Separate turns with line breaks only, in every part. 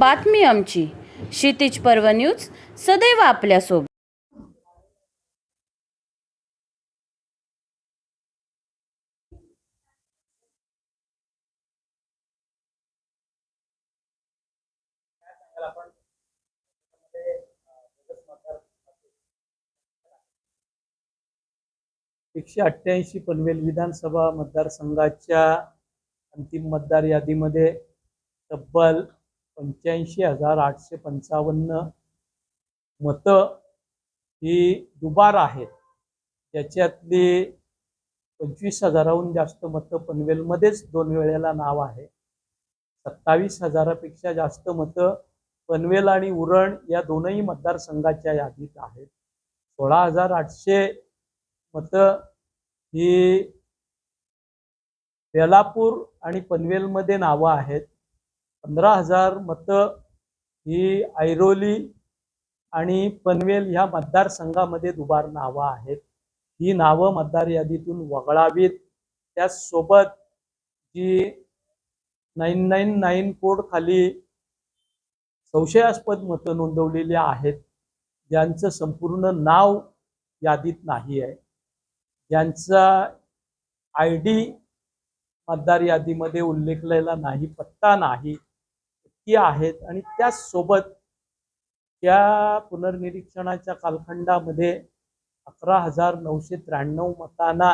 बातमी आमची. क्षितिज पर्व न्यूज सदैव आपल्यासोबत.
एकशे अठ्ठ्याऐंशी पनवेल विधानसभा मतदारसंघाच्या अंतिम मतदार यादीमध्ये तब्बल पंच्याऐंशी हजार आठशे पंचावन्न मतं ही दुबार आहेत. त्याच्यातली पंचवीस हजाराहून जास्त मतं पनवेलमध्येच दोन वेळेला नाव आहे. सत्तावीस हजारापेक्षा जास्त मतं पनवेल आणि उरण या दोनही मतदारसंघाच्या यादीत आहेत. सोळा हजार आठशे मतं ही बेलापूर आणि पनवेलमध्ये नावं आहेत. पंधरा हजार मतं ही ऐरोली आणि पनवेल ह्या मतदारसंघामध्ये दुबार नावं आहेत. ही नावं मतदार यादीतून वगळावीत. त्याचसोबत जी नाईन नाईन नाईन कोडखाली संशयास्पद मतं नोंदवलेली आहेत ज्यांचं संपूर्ण नाव यादीत नाही आहे. ज्यांचा आय डी मतदार यादीमध्ये उल्लेखलेला नाही पत्ता नाही ती आहेत आणि त्याचसोबत त्या पुनर्निरीक्षणाच्या कालखंडामध्ये अकरा हजार नऊशे त्र्याण्णव मतांना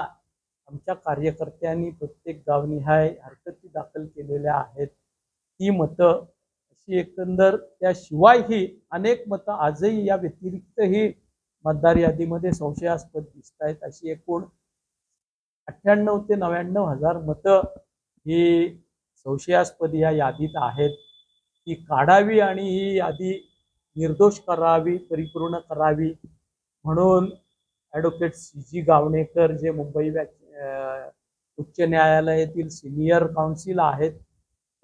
आमच्या कार्यकर्त्यांनी प्रत्येक गावनिहाय हरकती दाखल केलेल्या आहेत. ती मतं अशी एकंदर त्याशिवायही अनेक मतं आजही या व्यतिरिक्तही मतदार यादीमध्ये संशयास्पद दिसत आहेत. अशी एकूण अठ्ठ्याण्णव ते नव्याण्णव हजार मतं ही संशयास्पद या यादीत आहेत. ती काढावी आणि ही यादी निर्दोष करावी परिपूर्ण करावी म्हणून ॲडव्होकेट सी जी गावणेकर जे मुंबई उच्च न्यायालयातील सिनियर काउन्सिल आहेत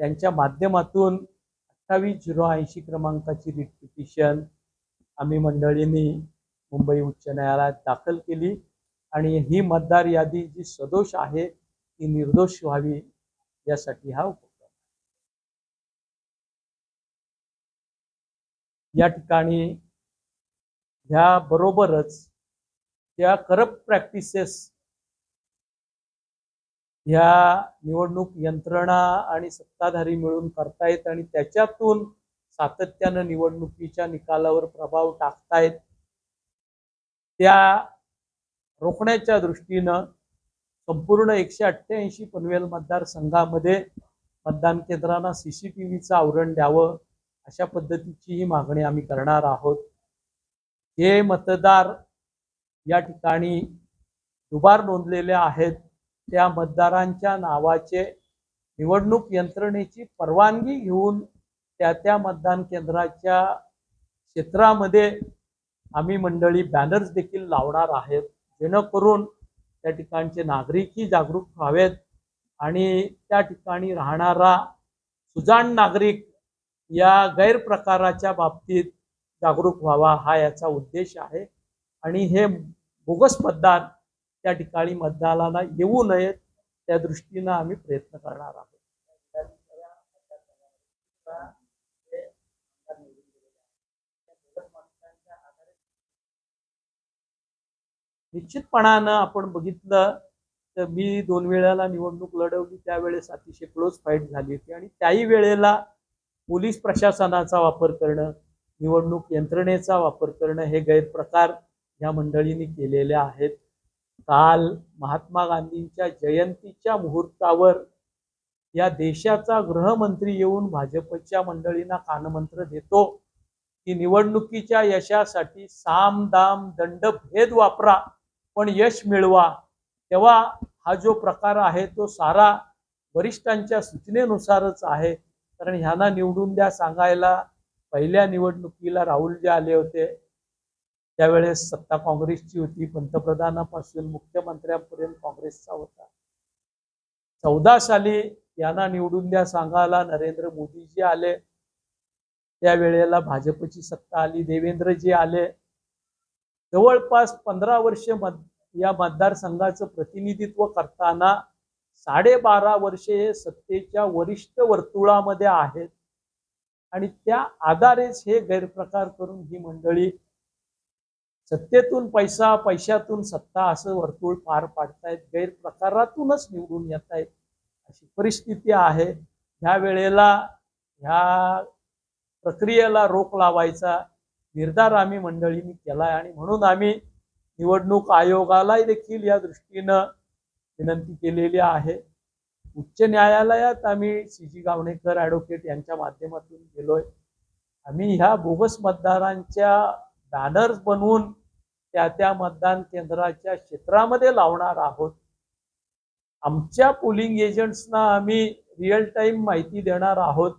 त्यांच्या माध्यमातून अठ्ठावीस झिरो ऐंशी क्रमांकाची रिट पिटिशन आम्ही मंडळींनी मुंबई उच्च न्यायालयात दाखल केली. आणि ही मतदार यादी जी सदोष आहे ती निर्दोष व्हावी यासाठी हा या ठिकाणी ह्या बरोबरच त्या करप्ट प्रॅक्टिसेस ह्या निवडणूक यंत्रणा आणि सत्ताधारी मिळून करतायत आणि त्याच्यातून सातत्यानं निवडणुकीच्या निकालावर प्रभाव टाकतायत. त्या रोखण्याच्या दृष्टीनं संपूर्ण एकशे अठ्ठ्याऐंशी पनवेल मतदारसंघामध्ये मतदान केंद्रांना सी सी टी व्हीचं आवरण द्यावं. अशा पद्धतीची ही मागणी आम्ही करणार आहोत. हे मतदार या ठिकाणी दुबार नोंदलेले आहेत. त्या मतदारांच्या नावाचे निवडणूक यंत्रणेची परवानगी घेऊन त्या त्या मतदान केंद्राच्या क्षेत्रामध्ये आम्ही मंडळी बॅनर्स देखील लावणार आहेत. जेणेकरून त्या ठिकाणचे नागरिकही जागरूक व्हावेत आणि त्या ठिकाणी राहणारा सुजाण नागरिक या गैरप्रकाराच्या बाबतीत जागरूक व्हावा हा याचा उद्देश आहे. आणि हे बोगस मतदान त्या ठिकाणी मतदानाला येऊ नयेत त्या दृष्टीनं आम्ही प्रयत्न करणार आहोत. निश्चितपणानं आपण बघितलं तर मी दोन वेळेला निवडणूक लढवली त्यावेळेस अतिशय क्लोज फाईट झाली होती. आणि त्याही वेळेला पोलीस प्रशासनाचा वापर करणं निवडणूक यंत्रणेचा वापर करणं हे गैरप्रकार या मंडळींनी केलेले आहेत. काल महात्मा गांधींच्या जयंतीच्या मुहूर्तावर या देशाचा गृहमंत्री येऊन भाजपच्या मंडळींना कानमंत्र देतो की निवडणुकीच्या यशासाठी साम दाम दंड भेद वापरा पण यश मिळवा. तेव्हा हा जो प्रकार आहे तो सारा वरिष्ठांच्या सूचनेनुसारच आहे. कारण ह्यांना निवडून द्या सांगायला. पहिल्या निवडणुकीला राहुल जे आले होते त्यावेळेस सत्ता काँग्रेसची होती. पंतप्रधानापासून मुख्यमंत्र्यांपर्यंत काँग्रेसचा होता. चौदा साली यांना निवडून द्या सांगायला नरेंद्र मोदीजी आले. त्यावेळेला भाजपची सत्ता आली. देवेंद्रजी आले. जवळपास पंधरा वर्ष मत या मतदारसंघाचं प्रतिनिधित्व करताना साडेबारा वर्षे हे सत्तेच्या वरिष्ठ वर्तुळामध्ये आहेत. आणि त्या आधारेच हे गैरप्रकार करून ही मंडळी सत्तेतून पैसा पैशातून सत्ता असं वर्तुळ पार पाडतायत. गैरप्रकारातूनच निवडून येत आहेत अशी परिस्थिती आहे. ह्या वेळेला ह्या प्रक्रियेला रोख लावायचा निर्धार आम्ही मंडळींनी केला आहे आणि म्हणून आम्ही निवडणूक आयोगाला देखील या दृष्टीनं विनंती केलेली आहे. उच्च न्यायालयात आम्ही सी जी गावणेकर ॲडव्होकेट यांच्या माध्यमातून गेलोय. आम्ही ह्या बोगस मतदारांच्या बॅनर्स बनवून त्या त्या मतदान केंद्राच्या क्षेत्रामध्ये लावणार आहोत. आमच्या पोलिंग एजंट्सना आम्ही रिअल टाइम माहिती देणार आहोत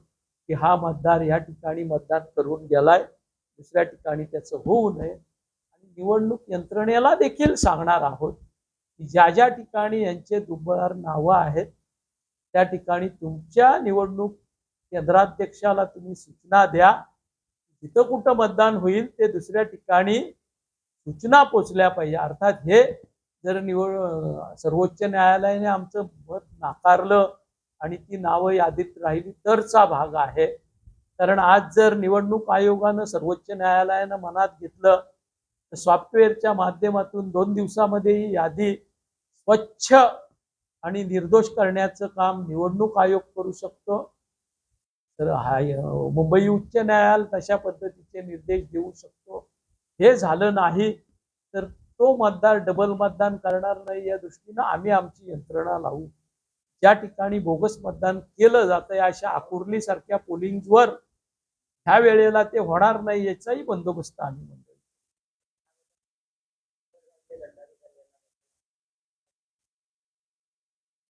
की हा मतदार या ठिकाणी मतदान करून गेलाय दुसऱ्या ठिकाणी त्याचं होऊ नये. आणि निवडणूक यंत्रणेला देखील सांगणार आहोत. ज्या ज्या ठिकाणी यांचे दुबार नावं आहेत त्या ठिकाणी तुमच्या निवडणूक केंद्राध्यक्षाला तुम्ही सूचना द्या. जिथं कुठं मतदान होईल ते दुसऱ्या ठिकाणी सूचना पोचल्या पाहिजे. अर्थात हे जर निवड सर्वोच्च न्यायालयाने आमचं मत नाकारलं आणि ती नावं यादीत राहिली तरचा भाग आहे. कारण आज जर निवडणूक आयोगानं सर्वोच्च न्यायालयानं मनात घेतलं सॉफ्टवेअरच्या माध्यमातून दोन दिवसामध्ये ही यादी स्वच्छ आणि निर्दोष करण्याचं काम निवडणूक आयोग करू शकतो. तर हा मुंबई उच्च न्यायालय तशा पद्धतीचे निर्देश देऊ शकतो. हे झालं नाही तर तो मतदार डबल मतदान करणार नाही या दृष्टीनं आम्ही आमची यंत्रणा लावू. ज्या ठिकाणी बोगस मतदान केलं जातंय अशा आकुर्लीसारख्या पोलिंगवर ह्या वेळेला ते होणार नाही याचाही बंदोबस्त आम्ही म्हणतो